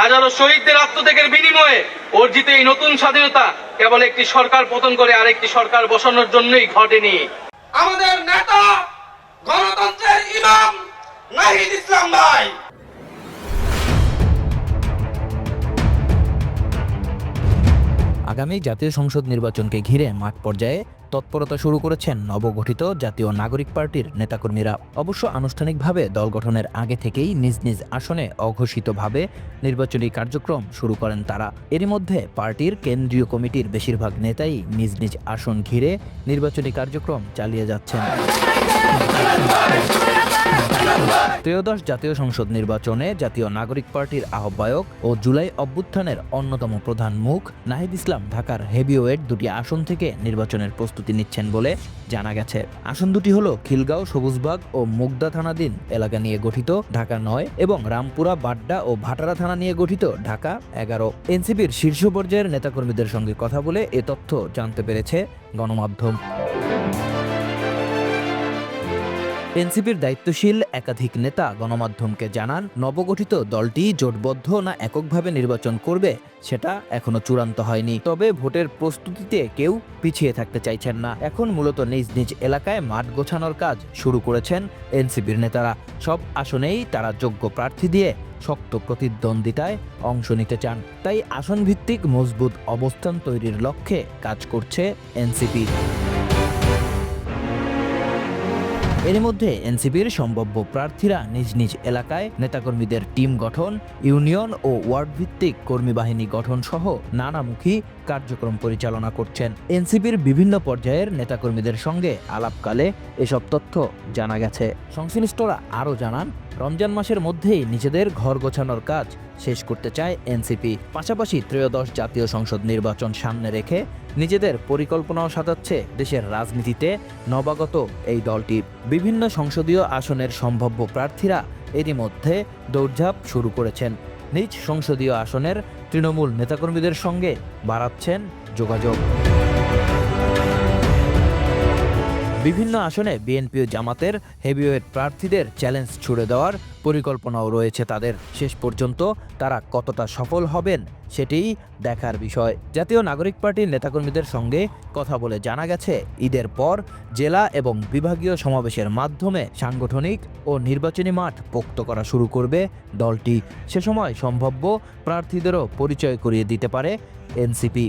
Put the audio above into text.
হাজারো শহীদদের আত্মত্যাগের বিনিময়ে অর্জিত এই নতুন স্বাধীনতা কেবল একটি সরকার পতন করে আরেকটি সরকার বসানোর জন্যই ঘটেনি। আমাদের নেতা গণতন্ত্রের আগামী জাতীয় সংসদ নির্বাচনকে ঘিরে মাঠ পর্যায়ে তৎপরতা শুরু করেছেন নবগঠিত জাতীয় নাগরিক পার্টির নেতাকর্মীরা। অবশ্য আনুষ্ঠানিকভাবে দল গঠনের আগে থেকেই নিজ নিজ আসনে অঘোষিতভাবে নির্বাচনী কার্যক্রম শুরু করেন তারা। এরই মধ্যে পার্টির কেন্দ্রীয় কমিটির বেশিরভাগ নেতাই নিজ নিজ আসন ঘিরে নির্বাচনী কার্যক্রম চালিয়ে যাচ্ছেন। ত্রয়োদশ জাতীয় সংসদ নির্বাচনে জাতীয় নাগরিক পার্টির আহ্বায়ক ও জুলাই অভ্যুত্থানের অন্যতম প্রধান মুখ নাহিদ ইসলাম ঢাকার হেভিওয়েট দুটি আসন থেকে নির্বাচনের প্রস্তুতি নিচ্ছেন বলে জানা গেছে। আসন দুটি হল খিলগাঁও, সবুজবাগ ও মুগদা থানাধীন এলাকা নিয়ে গঠিত ঢাকা নয় এবং রামপুরা, বাড্ডা ও ভাটারা থানা নিয়ে গঠিত ঢাকা এগারো। এনসিপির শীর্ষ পর্যায়ের নেতাকর্মীদের সঙ্গে কথা বলে এ তথ্য জানতে পেরেছে গণমাধ্যম। এনসিপির দায়িত্বশীল একাধিক নেতা গণমাধ্যমকে জানান, নবগঠিত দলটি জোটবদ্ধ না এককভাবে নির্বাচন করবে সেটা এখনও চূড়ান্ত হয়নি। তবে ভোটের প্রস্তুতিতে কেউ পিছিয়ে থাকতে চাইছেন না। এখন মূলত নিজ নিজ এলাকায় মাঠ গোছানোর কাজ শুরু করেছেন এনসিপির নেতারা। সব আসনেই তারা যোগ্য প্রার্থী দিয়ে শক্ত প্রতিদ্বন্দ্বিতায় অংশ নিতে চান। তাই আসন ভিত্তিক মজবুত অবস্থান তৈরির লক্ষ্যে কাজ করছে এনসিপি। এর মধ্যে এনসিপির সম্ভাব্য প্রার্থীরা নিজ নিজ এলাকায় নেতাকর্মীদের টিম গঠন, ইউনিয়ন ও ওয়ার্ড ভিত্তিক কর্মী বাহিনী গঠন সহ নানামুখী কার্যক্রম পরিচালনা করছেন। এনসিপির বিভিন্ন পর্যায়ের নেতাকর্মীদের সঙ্গে আলাপকালে এসব তথ্য জানা গেছে। সংশ্লিষ্টরা আরও জানান রমজান মাসের মধ্যেই নিজেদের ঘর গোছানোর কাজ শেষ করতে চায় এনসিপি। পাশাপাশি ত্রয়োদশ জাতীয় সংসদ নির্বাচন সামনে রেখে নিজেদের পরিকল্পনাও সাজাচ্ছে দেশের রাজনীতিতে নবাগত এই দলটি। বিভিন্ন সংসদীয় আসনের সম্ভাব্য প্রার্থীরা এরই মধ্যে দৌড়ঝাঁপ শুরু করেছেন। নিজ সংসদীয় আসনের তৃণমূল নেতাকর্মীদের সঙ্গে বাড়াচ্ছেন যোগাযোগ। বিভিন্ন আসনে বিএনপি ও জামাতের হেভিওয়েট প্রার্থীদের চ্যালেঞ্জ ছুড়ে দেওয়ার পরিকল্পনাও রয়েছে তাদের। শেষ পর্যন্ত তারা কতটা সফল হবেন সেটিই দেখার বিষয়। জাতীয় নাগরিক পার্টির নেতাকর্মীদের সঙ্গে কথা বলে জানা গেছে, ঈদের পর জেলা এবং বিভাগীয় সমাবেশের মাধ্যমে সাংগঠনিক ও নির্বাচনী মাঠ পোক্ত করা শুরু করবে দলটি। সে সময় সম্ভাব্য প্রার্থীদেরও পরিচয় করিয়ে দিতে পারে এনসিপি।